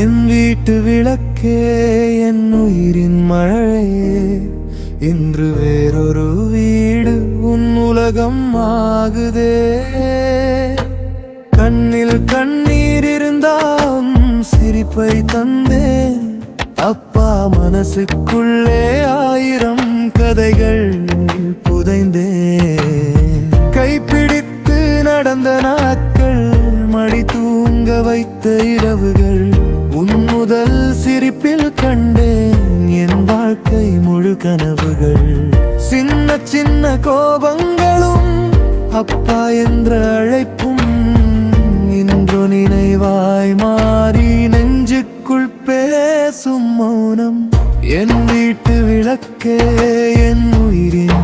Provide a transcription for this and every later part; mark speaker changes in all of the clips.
Speaker 1: என் வீட்டு விளக்கே என் உயிரின் மழையே. இன்று வேறொரு வீடு உன் உலகம் ஆகுதே. கண்ணில் கண்ணீர் இருந்தாம் சிரிப்பை தந்தேன். அப்பா மனசுக்குள்ளே ஆயிரம் கதைகள். நாட்கள் மடி தூங்க வைத்த இரவுகள் உன் முதல் சிரிப்பில் கண்டேன் என் வாழ்க்கை முழு கனவுகள். சின்ன சின்ன கோபங்களும் அப்பா என்ற அழைப்பும் இன்று நினைவாய் மாறி நெஞ்சுக்குள் பேசும் மௌனம். என் வீட்டு விளக்கே என் உயிரின்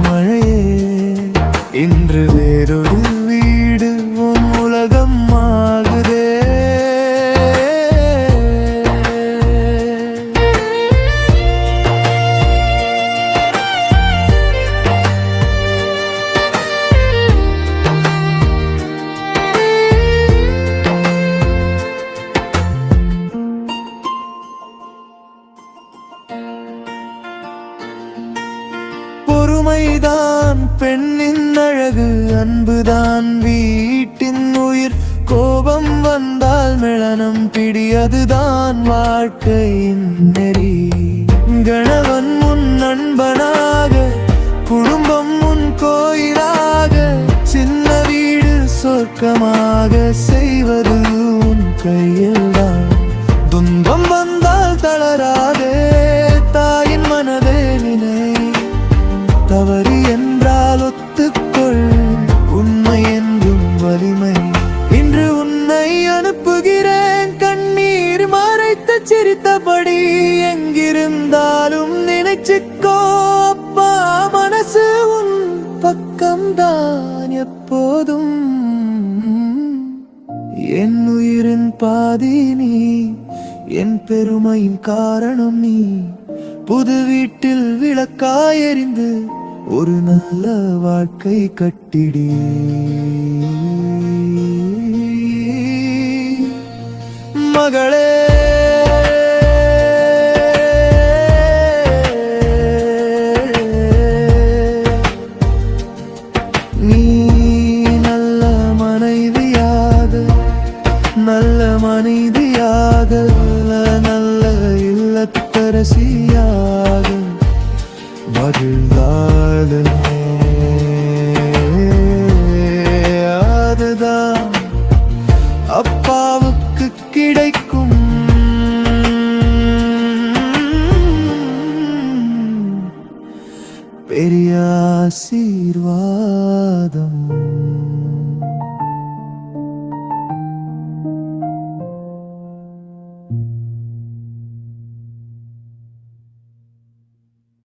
Speaker 1: பொறுமைதான் பெண்ணின் அழகு அன்புதான். வீட்டின் உயிர் கோபம் வந்தால் மிளனம் பிடி அதுதான் வாழ்க்கையின் நெறி. கணவன் முன் நண்பனாக குடும்பம் முன் கோயிலாக சின்ன வீடு சொர்க்கமாக செய்வது உன் கையில். சிரித்தபடி எங்கிருந்தாலும் நினைச்சுக்கோ அப்பா மனசு உன் பக்கம்தான் எப்போதும். என் உயிரின் பாதி நீ என் பெருமையின் காரணம் நீ. புது வீட்டில் விளக்காயறிந்து ஒரு நல்ல வாழ்க்கை கட்டிடி. மகளே இல்லத்தரசியாக மகிழ்ந்தாலுமே அதுதான் அப்பாவுக்கு கிடைக்கும். பெரிய ஆசீர்வாதம்.